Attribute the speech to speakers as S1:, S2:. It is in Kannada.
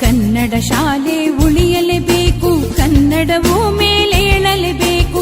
S1: ಕನ್ನಡ ಶಾಲೆ ಉಳಿಯಲೇಬೇಕು ಕನ್ನಡವು ಮೇಲೇಳಲೇಬೇಕು.